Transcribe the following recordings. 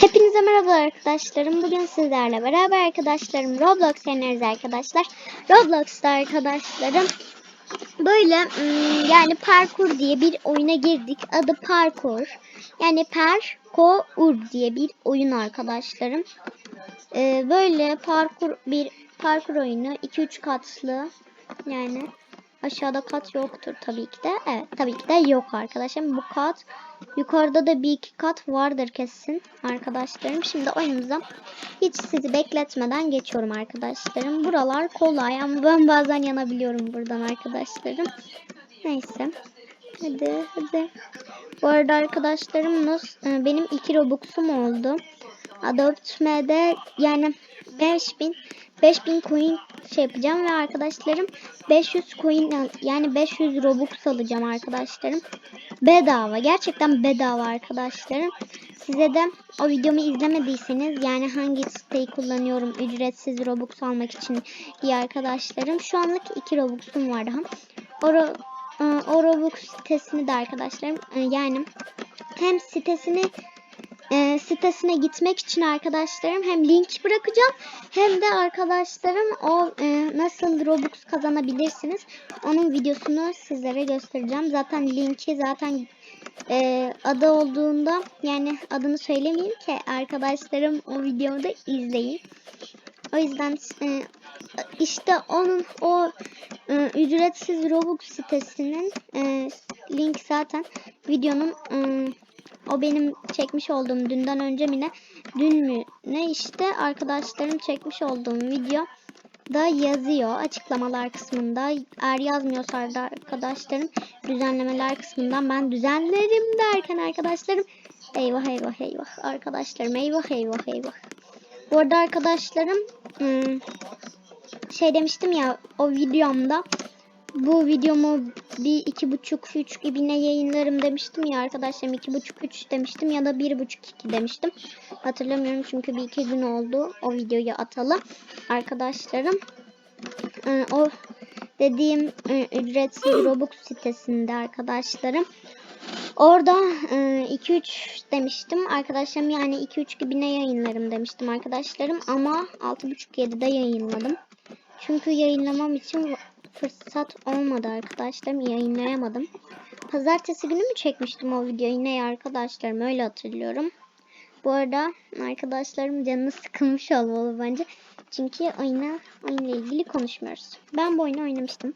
Hepinize merhaba arkadaşlarım. Bugün sizlerle beraber arkadaşlarım Roblox oynarız arkadaşlar. Roblox'ta arkadaşlarım böyle ım, yani parkur diye bir oyuna girdik. Adı parkur. Yani parkur diye bir oyun arkadaşlarım. Ee, böyle parkur bir parkur oyunu 2-3 katlı yani aşağıda kat yoktur tabii ki de. Evet tabii ki de yok arkadaşım. Bu kat yukarıda da bir iki kat vardır kesin arkadaşlarım. Şimdi oyunumuza hiç sizi bekletmeden geçiyorum arkadaşlarım. Buralar kolay ama ben bazen yanabiliyorum buradan arkadaşlarım. Neyse. Hadi hadi. Bu arada arkadaşlarım e, benim iki Robux'um oldu. Adopt Me'de yani 5000 5000 coin şey yapacağım ve arkadaşlarım 500 coin yani 500 Robux alacağım arkadaşlarım. Bedava. Gerçekten bedava arkadaşlarım. Size de o videomu izlemediyseniz yani hangi siteyi kullanıyorum ücretsiz Robux almak için diye arkadaşlarım. Şu anlık 2 Robux'um var daha. O, e, o Robux sitesini de arkadaşlarım e, yani hem sitesini e, sitesine gitmek için arkadaşlarım hem link bırakacağım hem de arkadaşlarım o e, nasıl Robux kazanabilirsiniz onun videosunu sizlere göstereceğim. Zaten linki zaten e, adı olduğunda yani adını söylemeyeyim ki arkadaşlarım o videomu da izleyin. O yüzden e, işte onun o e, ücretsiz Robux sitesinin e, link zaten videonun e, o benim çekmiş olduğum dünden önce mi ne dün mü ne işte arkadaşlarım çekmiş olduğum video da yazıyor açıklamalar kısmında. Eğer yazmıyorsa da arkadaşlarım düzenlemeler kısmından ben düzenlerim derken arkadaşlarım eyvah eyvah eyvah arkadaşlarım eyvah eyvah eyvah. Bu arada arkadaşlarım ım, şey demiştim ya o videomda bu videomu bir iki buçuk üç gibi ne yayınlarım demiştim ya arkadaşlarım. İki buçuk üç demiştim ya da bir buçuk iki demiştim. Hatırlamıyorum çünkü bir iki gün oldu o videoyu atalı arkadaşlarım. Ee, o dediğim e, ücretsiz Robux sitesinde arkadaşlarım. Orada 2-3 demiştim. Arkadaşlarım yani 2-3 gibi yayınlarım demiştim arkadaşlarım ama 6.5-7'de yayınladım. Çünkü yayınlamam için fırsat olmadı arkadaşlarım yayınlayamadım. Pazartesi günü mü çekmiştim o videoyu ne arkadaşlarım öyle hatırlıyorum. Bu arada arkadaşlarım canını sıkılmış olmalı bence. Çünkü oyuna, oyunla ilgili konuşmuyoruz. Ben bu oyunu oynamıştım.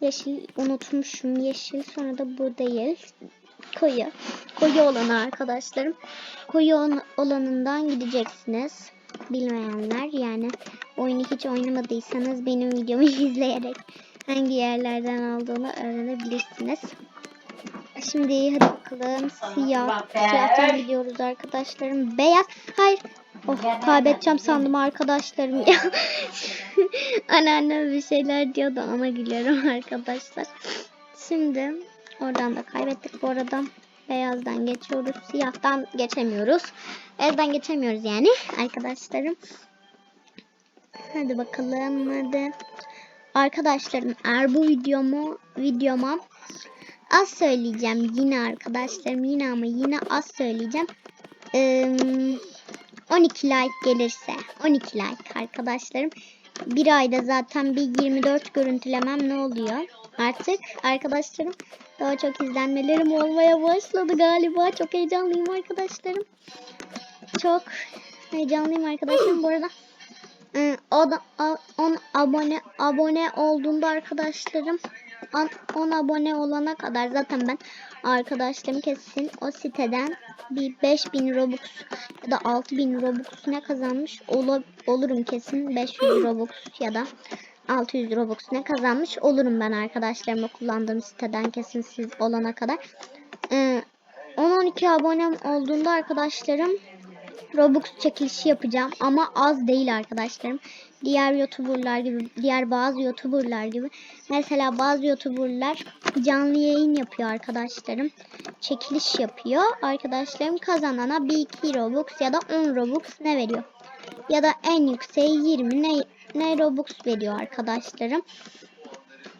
Yeşil unutmuşum. Yeşil sonra da bu değil. Koyu. Koyu olanı arkadaşlarım. Koyu olan- olanından gideceksiniz. Bilmeyenler yani oyunu hiç oynamadıysanız benim videomu izleyerek hangi yerlerden aldığını öğrenebilirsiniz. Şimdi hadi bakalım siyah. Siyahtan gidiyoruz arkadaşlarım. Beyaz. Hayır. Oh kaybedeceğim sandım arkadaşlarım ya. Anneannem bir şeyler diyordu ona gülüyorum arkadaşlar. Şimdi oradan da kaybettik bu arada. Beyazdan geçiyoruz. Siyahtan geçemiyoruz. Beyazdan geçemiyoruz yani arkadaşlarım. Hadi bakalım hadi. Arkadaşlarım eğer bu videomu videoma az söyleyeceğim yine arkadaşlarım yine ama yine az söyleyeceğim. Ee, 12 like gelirse 12 like arkadaşlarım. Bir ayda zaten bir 24 görüntülemem ne oluyor? Artık arkadaşlarım daha çok izlenmelerim olmaya başladı galiba. Çok heyecanlıyım arkadaşlarım. Çok heyecanlıyım arkadaşlarım. Bu arada o da, 10 abone abone olduğunda arkadaşlarım 10 abone olana kadar zaten ben arkadaşlarım kesin o siteden bir 5000 Robux ya da 6000 Robux ne kazanmış ola- olurum kesin 500 Robux ya da 600 Robux ne kazanmış olurum ben arkadaşlarımla kullandığım siteden kesin siz olana kadar. Ee, 10-12 abonem olduğunda arkadaşlarım Robux çekilişi yapacağım ama az değil arkadaşlarım. Diğer YouTuber'lar gibi, diğer bazı YouTuber'lar gibi. Mesela bazı YouTuber'lar canlı yayın yapıyor arkadaşlarım. Çekiliş yapıyor. Arkadaşlarım kazanana bir 2 Robux ya da 10 Robux ne veriyor? Ya da en yükseği 20 ne, ne Robux veriyor arkadaşlarım.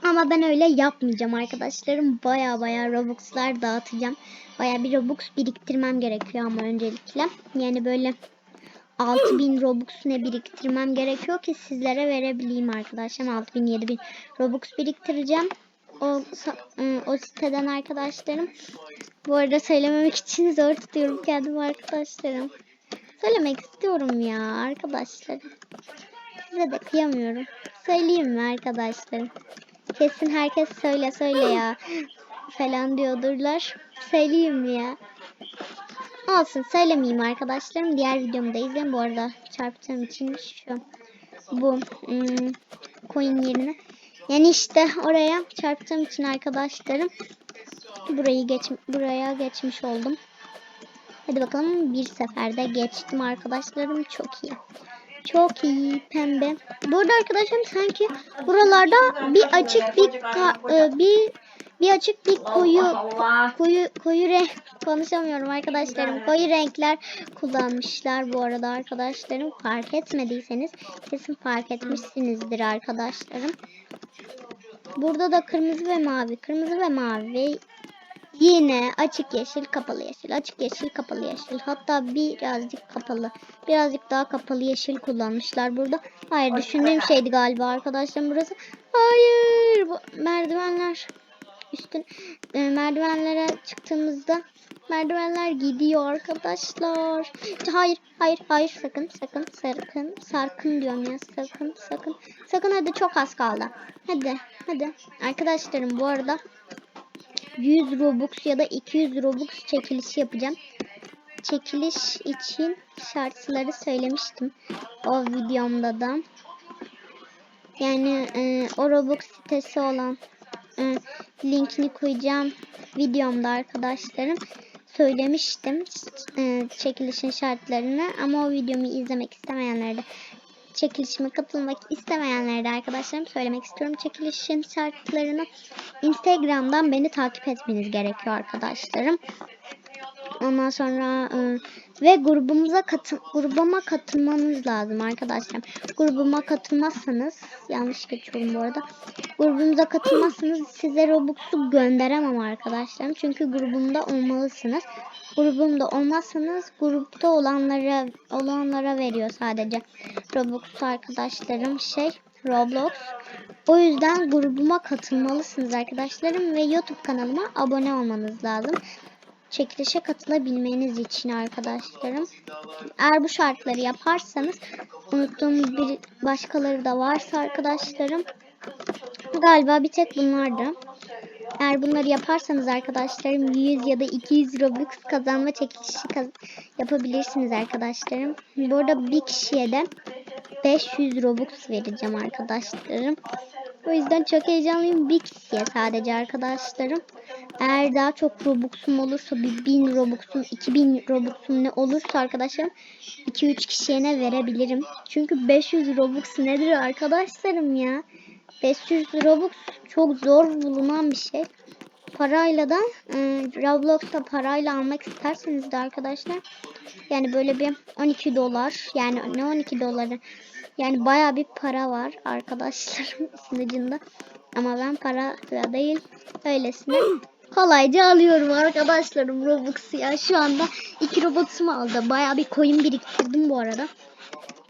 Ama ben öyle yapmayacağım arkadaşlarım. Baya baya Robux'lar dağıtacağım. Baya bir Robux biriktirmem gerekiyor ama öncelikle. Yani böyle 6000 Robux ne biriktirmem gerekiyor ki sizlere verebileyim arkadaşlar. 6000 7000 Robux biriktireceğim. O, ıı, o siteden arkadaşlarım. Bu arada söylememek için zor tutuyorum kendimi arkadaşlarım. Söylemek istiyorum ya arkadaşlar. Size de kıyamıyorum. Söyleyeyim mi arkadaşlar? Kesin herkes söyle söyle ya falan diyordurlar. Söyleyeyim mi ya? Olsun söylemeyeyim arkadaşlarım. Diğer videomu da izleyin. Bu arada çarptığım için şu bu hmm, coin yerine. Yani işte oraya çarptığım için arkadaşlarım burayı geç buraya geçmiş oldum. Hadi bakalım bir seferde geçtim arkadaşlarım. Çok iyi. Çok iyi pembe. Burada arkadaşlarım sanki buralarda bir açık bir e, bir bir açık bir koyu koyu koyu renk konuşamıyorum arkadaşlarım. Koyu renkler kullanmışlar bu arada arkadaşlarım. Fark etmediyseniz kesin fark etmişsinizdir arkadaşlarım. Burada da kırmızı ve mavi, kırmızı ve mavi yine açık yeşil, kapalı yeşil, açık yeşil, kapalı yeşil. Hatta birazcık kapalı, birazcık daha kapalı yeşil kullanmışlar burada. Hayır düşündüğüm şeydi galiba arkadaşlar burası. Hayır bu merdivenler üstün e, merdivenlere çıktığımızda merdivenler gidiyor arkadaşlar. Hayır, hayır, hayır sakın, sakın, sakın, sarkın diyorum ya sakın, sakın, sakın hadi çok az kaldı. Hadi, hadi. Arkadaşlarım bu arada 100 Robux ya da 200 Robux çekilişi yapacağım. Çekiliş için şartları söylemiştim o videomda da. Yani e, o Robux sitesi olan e, linkini koyacağım videomda arkadaşlarım söylemiştim e, çekilişin şartlarını ama o videomu izlemek istemeyenlere de çekilişime katılmak istemeyenlere de arkadaşlarım söylemek istiyorum. Çekilişin şartlarını Instagram'dan beni takip etmeniz gerekiyor arkadaşlarım. Ondan sonra e, ve grubumuza katıl grubuma katılmanız lazım arkadaşlar. Grubuma katılmazsanız yanlış geçiyorum bu arada. Grubumuza katılmazsanız size Robux'u gönderemem arkadaşlarım. Çünkü grubumda olmalısınız. Grubumda olmazsanız grupta olanlara olanlara veriyor sadece. Robux arkadaşlarım şey Roblox. O yüzden grubuma katılmalısınız arkadaşlarım ve YouTube kanalıma abone olmanız lazım çekilişe katılabilmeniz için arkadaşlarım. Eğer bu şartları yaparsanız unuttuğum bir başkaları da varsa arkadaşlarım galiba bir tek bunlardı. Eğer bunları yaparsanız arkadaşlarım 100 ya da 200 Robux kazanma çekilişi kaz yapabilirsiniz arkadaşlarım. Bu arada bir kişiye de 500 Robux vereceğim arkadaşlarım. O yüzden çok heyecanlıyım. Bir kişiye sadece arkadaşlarım. Eğer daha çok Robux'um olursa bir 1000 Robux'um 2000 Robux'um ne olursa arkadaşlarım 2-3 kişiye ne verebilirim. Çünkü 500 Robux nedir arkadaşlarım ya? 500 Robux çok zor bulunan bir şey. Parayla da e, Roblox'ta parayla almak isterseniz de arkadaşlar yani böyle bir 12 dolar yani ne 12 doları yani baya bir para var arkadaşlarım sunucunda. Ama ben para değil öylesine kolayca alıyorum arkadaşlarım Robux'u ya. Şu anda 2 Robux'umu aldı. Baya bir coin biriktirdim bu arada.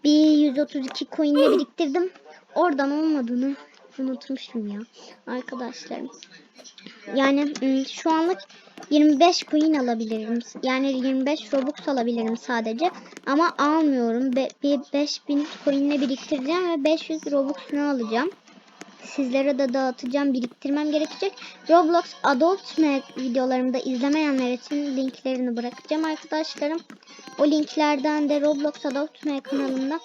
Bir 132 coin'le biriktirdim. Oradan olmadığını unutmuşum ya arkadaşlarım. Yani ım, şu anlık 25 coin alabilirim. Yani 25 Robux alabilirim sadece. Ama almıyorum. Be bir 5000 coin'le biriktireceğim ve 500 Robux'unu alacağım. Sizlere de dağıtacağım. Biriktirmem gerekecek. Roblox Adult Mac videolarımda izlemeyenler için linklerini bırakacağım arkadaşlarım. O linklerden de Roblox Adult Mac kanalında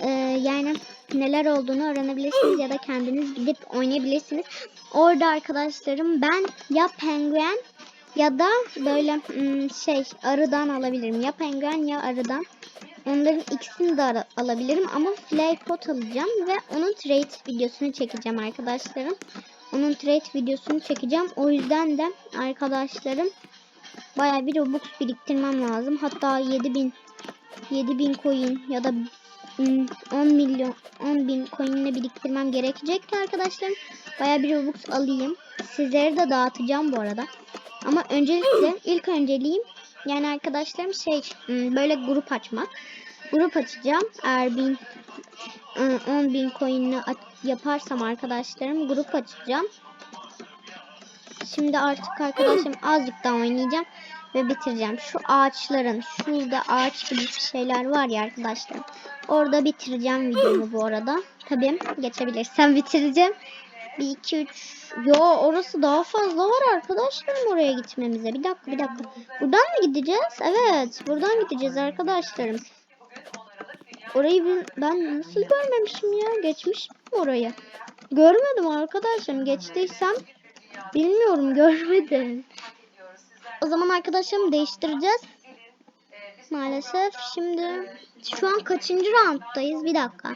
e, yani neler olduğunu öğrenebilirsiniz ya da kendiniz gidip oynayabilirsiniz. Orada arkadaşlarım ben ya penguen ya da böyle hmm, şey arıdan alabilirim. Ya penguen ya arıdan. Onların ikisini de alabilirim ama Flypot alacağım ve onun trade videosunu çekeceğim arkadaşlarım. Onun trade videosunu çekeceğim. O yüzden de arkadaşlarım baya bir Robux biriktirmem lazım. Hatta 7000 7000 coin ya da 10 milyon 10 bin coin'le biriktirmem gerekecek ki arkadaşlarım. Baya bir Robux alayım. Sizlere de dağıtacağım bu arada. Ama öncelikle ilk önceliğim yani arkadaşlarım şey hmm, böyle grup açmak. Grup açacağım. Eğer bin ıı, 10 bin coin'le aç- yaparsam arkadaşlarım grup açacağım. Şimdi artık arkadaşım azıcık daha oynayacağım ve bitireceğim. Şu ağaçların, şurada ağaç gibi şeyler var ya arkadaşlar. Orada bitireceğim videomu bu arada. Tabii geçebilirsem bitireceğim. 1, 2, 3. Yo orası daha fazla var arkadaşlarım oraya gitmemize. Bir dakika bir dakika. Buradan mı gideceğiz? Evet buradan gideceğiz arkadaşlarım. Orayı ben, nasıl görmemişim ya? Geçmiş mi orayı? Görmedim arkadaşlarım. Geçtiysem bilmiyorum görmedim. O zaman arkadaşlarım değiştireceğiz. Maalesef şimdi şu an kaçıncı rounddayız? Bir dakika.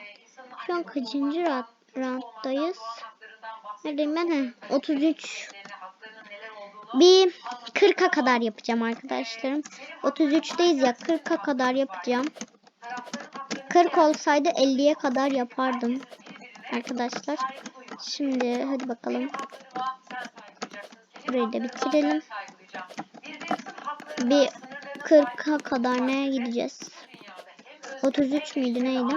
Şu an kaçıncı ra- rounddayız? Neredeyim ben? He, 33. Bir 40'a kadar yapacağım arkadaşlarım. 33'teyiz ya 40'a kadar yapacağım. 40 olsaydı 50'ye kadar yapardım. Arkadaşlar. Şimdi hadi bakalım. Burayı da bitirelim. Bir 40'a kadar neye gideceğiz? 33 müydü neydi?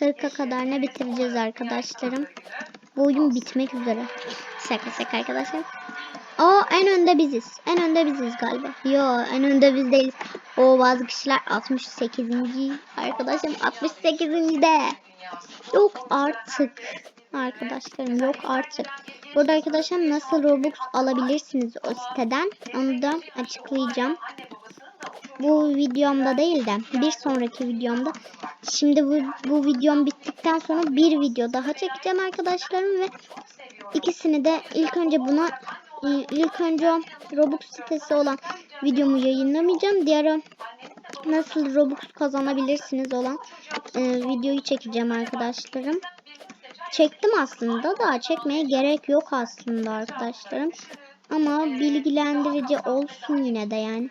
40'a kadar ne bitireceğiz arkadaşlarım? Bu oyun bitmek üzere. Şaka şaka arkadaşlar. Aa en önde biziz. En önde biziz galiba. Yo en önde biz değiliz. O bazı kişiler 68. Arkadaşım 68. de. Yok artık. Arkadaşlarım yok artık. Burada arkadaşlar nasıl Robux alabilirsiniz o siteden onu da açıklayacağım. Bu videomda değil de bir sonraki videomda. Şimdi bu, bu videom bittikten sonra bir video daha çekeceğim arkadaşlarım ve ikisini de ilk önce buna ilk önce Robux sitesi olan videomu yayınlamayacağım. Diğer nasıl Robux kazanabilirsiniz olan e, videoyu çekeceğim arkadaşlarım. Çektim aslında da çekmeye gerek yok aslında arkadaşlarım. Ama bilgilendirici olsun yine de yani.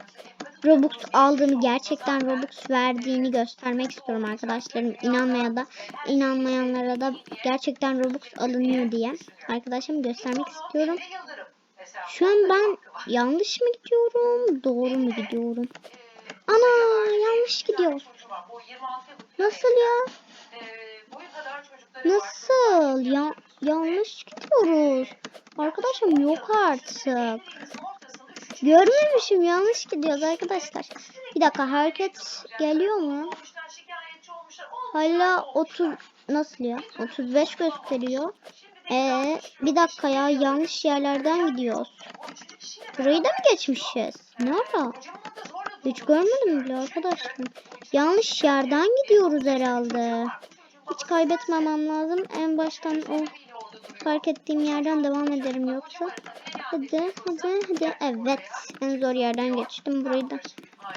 Robux aldığını gerçekten Robux verdiğini göstermek istiyorum arkadaşlarım. İnanmaya da inanmayanlara da gerçekten Robux alınıyor diye arkadaşlarım göstermek istiyorum. Şu an ben yanlış mı gidiyorum? Doğru mu gidiyorum? Ana yanlış gidiyoruz. Nasıl ya? Nasıl? Ya yanlış gidiyoruz. Arkadaşım yok artık. Görmemişim yanlış gidiyoruz arkadaşlar. Bir dakika hareket geliyor mu? Hala 30 nasıl ya? 35 gösteriyor. Ee, bir dakika ya yanlış yerlerden gidiyoruz. Burayı da mı geçmişiz? Ne ara? Hiç görmedim bile arkadaşlar. Yanlış yerden gidiyoruz herhalde. Hiç kaybetmemem lazım. En baştan o fark ettiğim yerden devam ederim yoksa. Hadi hadi hadi. Evet. En zor yerden geçtim. Burayı da.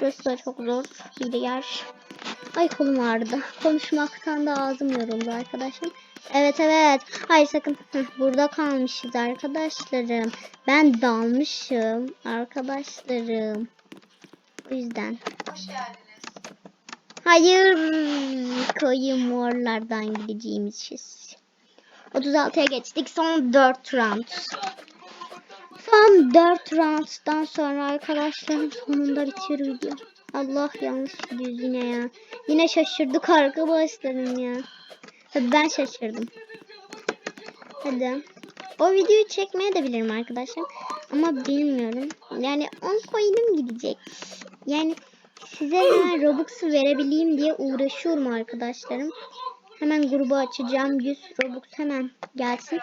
Burası da çok zor bir yer. Ay kolum ağrıdı. Konuşmaktan da ağzım yoruldu arkadaşım. Evet evet. Hayır sakın. Heh, burada kalmışız arkadaşlarım. Ben dalmışım arkadaşlarım. O yüzden. Hayır. Koyu morlardan gideceğimiz. 36'ya geçtik. Son 4 round. Son 4 rounddan sonra arkadaşlarım sonunda bitiyor video. Allah yanlış gidiyoruz yine ya. Yine şaşırdık arkadaşlarım ya. Tabii ben şaşırdım. Hadi. O videoyu çekmeye de bilirim arkadaşlar. Ama bilmiyorum. Yani 10 coin'im gidecek. Yani size hemen Robux'u verebileyim diye uğraşıyorum arkadaşlarım. Hemen grubu açacağım. 100 Robux hemen gelsin.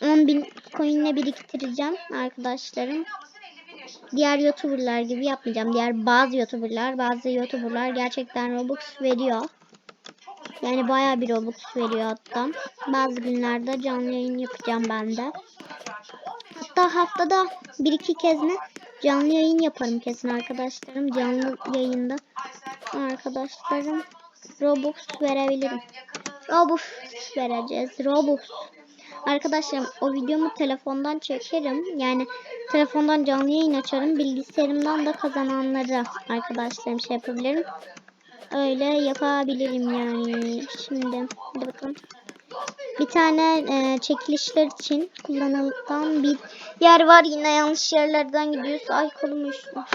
10.000 coin'le biriktireceğim arkadaşlarım. Diğer YouTuber'lar gibi yapmayacağım. Diğer bazı YouTuber'lar, bazı YouTuber'lar gerçekten Robux veriyor. Yani bayağı bir Robux veriyor hatta. Bazı günlerde canlı yayın yapacağım ben de. Hatta haftada bir iki kez ne canlı yayın yaparım kesin arkadaşlarım. Canlı yayında arkadaşlarım Robux verebilirim. Robux vereceğiz. Robux. Arkadaşlarım o videomu telefondan çekerim. Yani telefondan canlı yayın açarım. Bilgisayarımdan da kazananları arkadaşlarım şey yapabilirim. öyle yapabilirim yani. Şimdi hadi bakalım. Bir tane e, çekilişler için kullanılan bir yer var. Yine yanlış yerlerden gidiyoruz. Ay kolum uyuşmuş.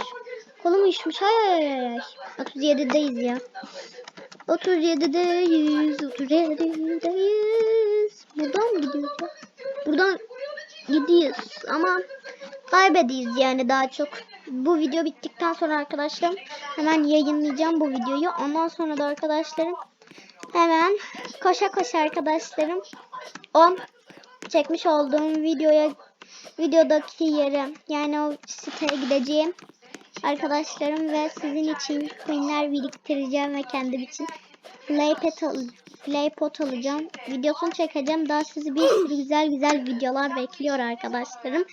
Kolum uyuşmuş. Ay ay ay ay. 37'deyiz ya. 37'deyiz. 37'deyiz. Buradan mı gidiyoruz? Buradan gidiyoruz ama kaybediyiz yani daha çok. Bu video bittikten sonra arkadaşlarım hemen yayınlayacağım bu videoyu. Ondan sonra da arkadaşlarım hemen koşa koşa arkadaşlarım o çekmiş olduğum videoya videodaki yere yani o siteye gideceğim arkadaşlarım ve sizin için coinler biriktireceğim ve kendim için playpot, al playpot alacağım. Videosunu çekeceğim. Daha sizi bir sürü güzel güzel videolar bekliyor arkadaşlarım.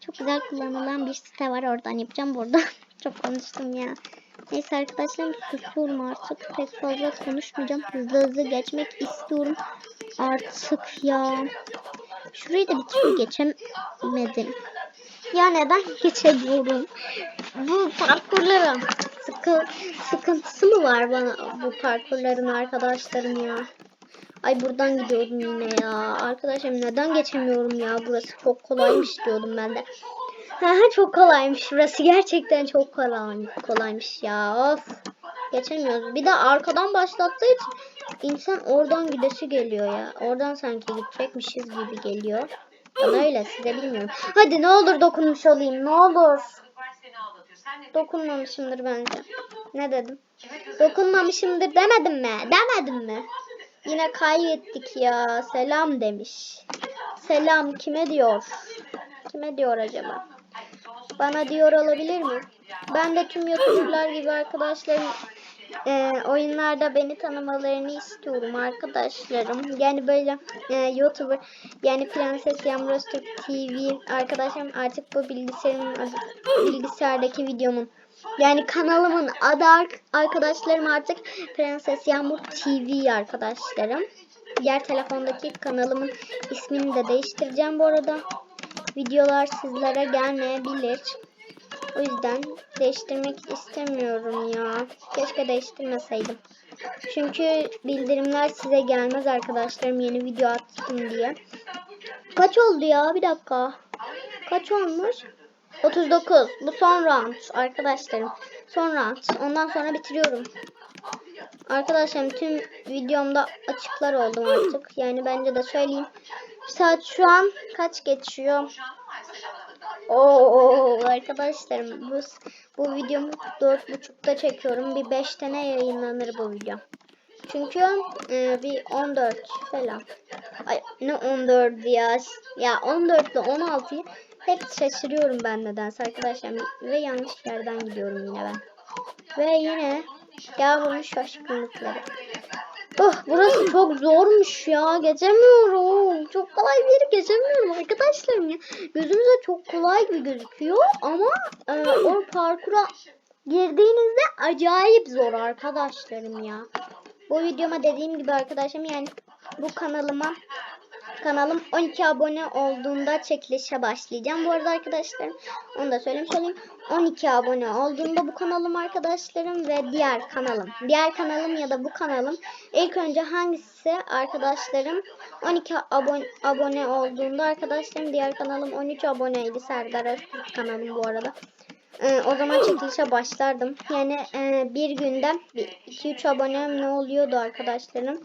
Çok güzel kullanılan bir site var. Oradan yapacağım burada. Çok konuştum ya. Neyse arkadaşlarım susuyorum artık. Pek fazla konuşmayacağım. Hızlı hızlı geçmek istiyorum. Artık ya. Şurayı da bir türlü geçemedim. Ya neden geçemiyorum? Bu parkurların sıkı, sıkıntısı mı var bana bu parkurların arkadaşlarım ya? Ay buradan gidiyordum yine ya. Arkadaşım neden geçemiyorum ya? Burası çok kolaymış diyordum ben de. Çok kolaymış. Burası gerçekten çok kolay, kolaymış ya. Of. Geçemiyoruz. Bir de arkadan başlattığı için insan oradan gidesi geliyor ya. Oradan sanki gidecekmişiz gibi geliyor. Bana öyle size bilmiyorum. Hadi ne olur dokunmuş olayım ne olur. Dokunmamışımdır bence. Ne dedim? Dokunmamışımdır demedim mi? Demedim mi? Yine kaybettik ya. Selam demiş. Selam kime diyor? Kime diyor acaba? Bana diyor olabilir mi? Ben de tüm YouTuber'lar gibi arkadaşlarım e, oyunlarda beni tanımalarını istiyorum arkadaşlarım. Yani böyle e, YouTuber yani Prenses Yağmur Türk TV arkadaşlarım artık bu bilgisayarın bilgisayardaki videomun yani kanalımın adı ar- arkadaşlarım artık Prenses Yağmur TV arkadaşlarım. Diğer telefondaki kanalımın ismini de değiştireceğim bu arada. Videolar sizlere gelmeyebilir. O yüzden değiştirmek istemiyorum ya. Keşke değiştirmeseydim. Çünkü bildirimler size gelmez arkadaşlarım yeni video attım diye. Kaç oldu ya? Bir dakika. Kaç olmuş? 39. Bu son round arkadaşlarım. Son round. Ondan sonra bitiriyorum. Arkadaşlarım tüm videomda açıklar oldum artık. Yani bence de söyleyeyim. Saat şu an kaç geçiyor? Oo arkadaşlarım bu bu videomu 4.30'da çekiyorum. Bir 5 tane yayınlanır bu video. Çünkü e, bir 14 falan. Ay ne 14 ya. Ya 14 ile 16'yı hep şaşırıyorum ben nedense arkadaşlar. Ve yanlış yerden gidiyorum yine ben. Ve yine yağmurun şaşkınlıkları. Oh, burası çok zormuş ya. Geçemiyorum. Çok kolay bir yeri geçemiyorum arkadaşlarım ya. Gözümüze çok kolay gibi gözüküyor ama e, o parkura girdiğinizde acayip zor arkadaşlarım ya. Bu videoma dediğim gibi arkadaşım yani bu kanalıma kanalım 12 abone olduğunda çekilişe başlayacağım. Bu arada arkadaşlarım onu da söylemiş olayım. 12 abone olduğunda bu kanalım arkadaşlarım ve diğer kanalım. Diğer kanalım ya da bu kanalım ilk önce hangisi arkadaşlarım 12 abone, abone olduğunda arkadaşlarım diğer kanalım 13 aboneydi Serdar Öztürk kanalım bu arada. Ee, o zaman çekilişe başlardım. Yani e, bir günde 2-3 abonem ne oluyordu arkadaşlarım.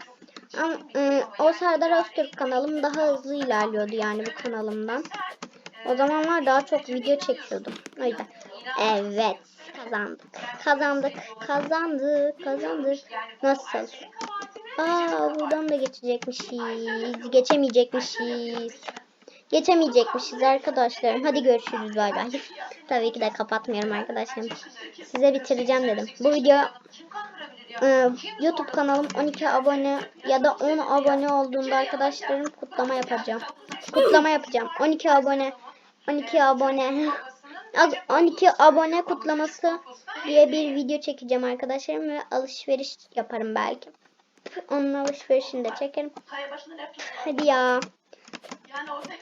Ama e, o Serdar Öztürk kanalım daha hızlı ilerliyordu yani bu kanalımdan. O zamanlar daha çok video çekiyordum. O yüzden. Evet. Kazandık. Kazandık. Kazandık. Kazandık. Nasıl? Aa buradan da geçecekmişiz. Geçemeyecekmişiz. Geçemeyecekmişiz arkadaşlarım. Hadi görüşürüz bay bay. Tabii ki de kapatmıyorum arkadaşlarım. Size bitireceğim dedim. Bu video e, YouTube kanalım 12 abone ya da 10 abone olduğunda arkadaşlarım kutlama yapacağım. Kutlama yapacağım. 12 abone 12 abone 12 abone kutlaması diye bir video çekeceğim arkadaşlarım ve alışveriş yaparım belki. Onun alışverişini de çekerim. Hadi ya.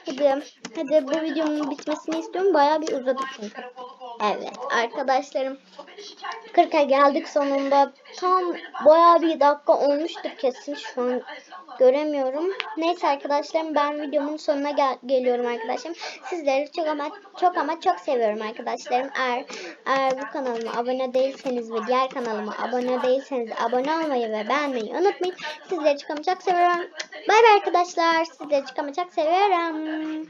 Hadi. Hadi bu videomun bitmesini istiyorum. Bayağı bir uzadı çünkü. Evet arkadaşlarım 40'a geldik sonunda. Tam bayağı bir dakika olmuştur kesin şu an göremiyorum. Neyse arkadaşlarım ben videomun sonuna gel- geliyorum arkadaşlarım. Sizleri çok ama çok ama çok seviyorum arkadaşlarım. Eğer, eğer bu kanalıma abone değilseniz ve diğer kanalıma abone değilseniz abone olmayı ve beğenmeyi unutmayın. Sizleri çok ama çok seviyorum. Bay bay arkadaşlar. Sizleri çok ama çok seviyorum.